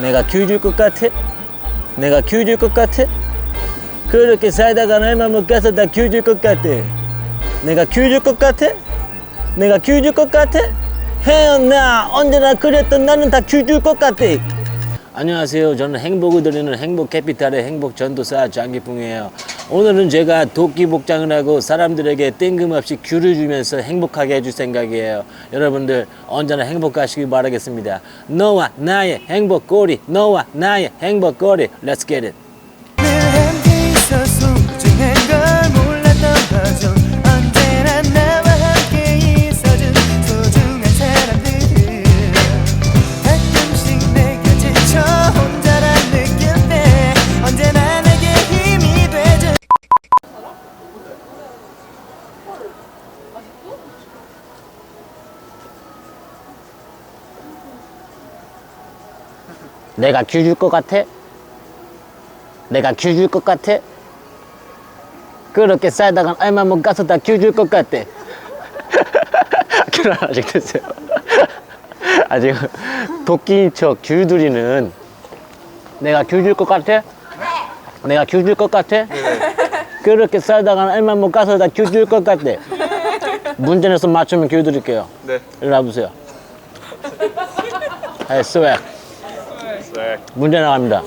내가 큐줄것 같아? 내가 큐줄것 같아? 그렇게 살다가 얼마 못 가서 다큐줄것 같아. 내가 큐줄것 같아? 내가 큐줄것 같아? 헤어나 언제나 그랬던 나는 다큐줄것 같아. 안녕하세요. 저는 행복을 드리는 행복 캐피탈의 행복 전도사 장기풍이에요. 오늘은 제가 도끼 복장을 하고 사람들에게 뜬금없이 큐를 주면서 행복하게 해줄 생각이에요. 여러분들 언제나 행복하시길 바라겠습니다. 너와 나의 행복거리, 너와 나의 행복거리. Let's get it. 내가 큐줄것 같아? 내가 큐줄것 같아? 그렇게 살다가 얼마 못 가서 다큐줄것 같아. 큐를 아직 됐어요. 아직 도끼인 척 귤들이는 내가 큐줄것 같아? 내가 큐줄것 같아? 그렇게 살다가 얼마 못 가서 다큐줄것 같아. 문제 내서 맞추면 큐 드릴게요. 네. 일로 와보세요. 네, 스웩. 네. 문제 나갑니다.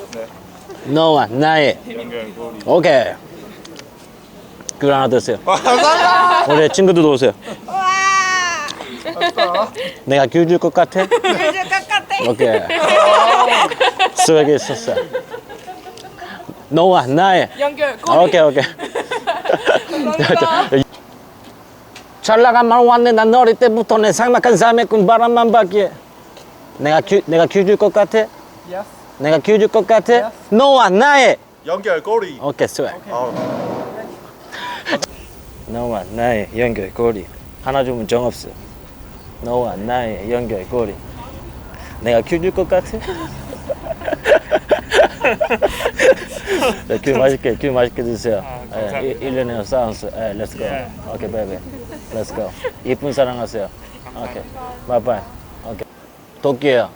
너와 나의 연결 고리. 오케이. 귤 하나 드세요. 우리 친구들도 오세요. 내가 귤 줄 것 같아? 오케이. 스웨게 있었어. 너와 나의 연결 아, 오케이 오케이. 잘 나간 말 왔네. 난 어릴 때부터 내 삭막한 삶의 꾼 바람만 받기에. 내가 큐 내가 큐줄것 같아? Yes. 내가 큐줄것 같아? 너와 나의 연결 고리. 오케이 스웨. 아, 너와 나의 연결고리. 하나 주면 정없어 너와 나의 연결고리. 내가 큐줄것 같아? 네, 큐 맛있게 큐 맛있게 드세요. 예, 1년에 사운스. 예, 렛츠 고 오케이 베이비 렛츠 고 이쁜 사랑하세요. 오케이. 바이바이 오케이. 도끼야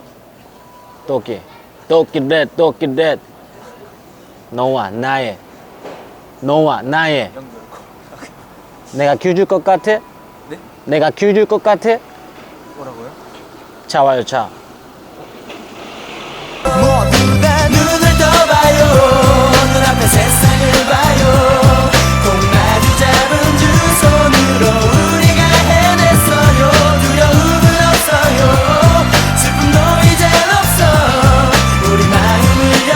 도끼 도끼 렛 도끼 렛 너와 나의 너와 나의 내가 큐줄것 같아? 네? 내가 큐줄것 같아? 뭐라고요? 차 와요 차